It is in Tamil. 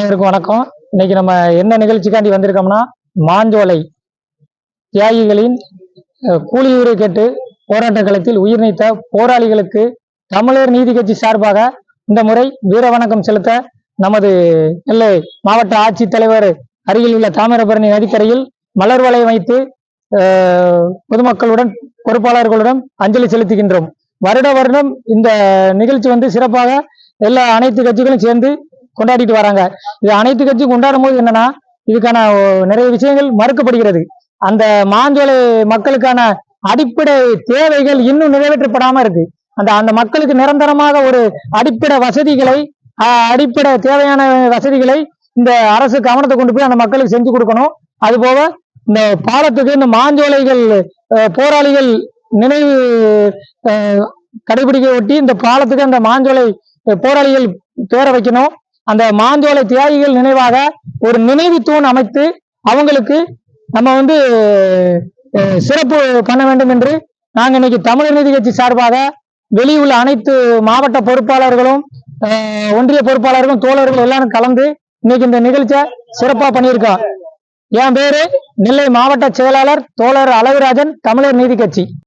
அனைவருக்கும் வணக்கம். இன்னைக்கு நம்ம என்ன நிகழ்ச்சிக்காண்டி வந்திருக்கோம்னா மாஞ்சோலை தியாகிகளின் கூலியூரை கேட்டு போராட்ட களத்தில் உயிர் நீத்த போராளிகளுக்கு தமிழர் நீதி கட்சி சார்பாக இந்த முறை வீர வணக்கம் செலுத்த நமது நெல்லை மாவட்ட ஆட்சித்தலைவர் அருகில் உள்ள தாமிரபரணி நதிக்கரையில் மலர் வலை வைத்து பொதுமக்களுடன் பொறுப்பாளர்களுடன் அஞ்சலி செலுத்துகின்றோம். வருட வருடம் இந்த நிகழ்ச்சி வந்து சிறப்பாக எல்லா அனைத்து கட்சிகளும் சேர்ந்து கொண்டாடிட்டு வராங்க. இது அனைத்து கட்சியும் கொண்டாடும் போது என்னன்னா இதுக்கான நிறைய விஷயங்கள் மறுக்கப்படுகிறது. அந்த மாஞ்சோலை மக்களுக்கான அடிப்படை தேவைகள் இன்னும் நிறைவேற்றப்படாம இருக்கு. அந்த அந்த மக்களுக்கு நிரந்தரமாக ஒரு அடிப்படை வசதிகளை அடிப்படை தேவையான வசதிகளை இந்த அரசு கவனத்தை கொண்டு போய் அந்த மக்களுக்கு செஞ்சு கொடுக்கணும். அது போக இந்த பாலத்துக்கு இந்த மாஞ்சோலைகள் போராளிகள் நினைவு கடைபிடிக்க ஒட்டி இந்த பாலத்துக்கு அந்த மாஞ்சோலை போராளிகள் பேர வைக்கணும். அந்த மாஞ்சோலை தியாகிகள் நினைவாக ஒரு நினைவு தூண் அமைத்து அவங்களுக்கு நம்ம வந்து சிறப்பு பண்ண வேண்டும் என்று நாங்க இன்னைக்கு தமிழர் நீதி கட்சி சார்பாக வெளியுள்ள அனைத்து மாவட்ட பொறுப்பாளர்களும் ஒன்றிய பொறுப்பாளர்களும் தோழர்கள் எல்லாரும் கலந்து இன்னைக்கு இந்த நிகழ்ச்சியை சிறப்பா பண்ணியிருக்கோம் என் பேரு நெல்லை மாவட்ட செயலாளர் தோழர் அழகுராஜன் தமிழர் நீதி கட்சி.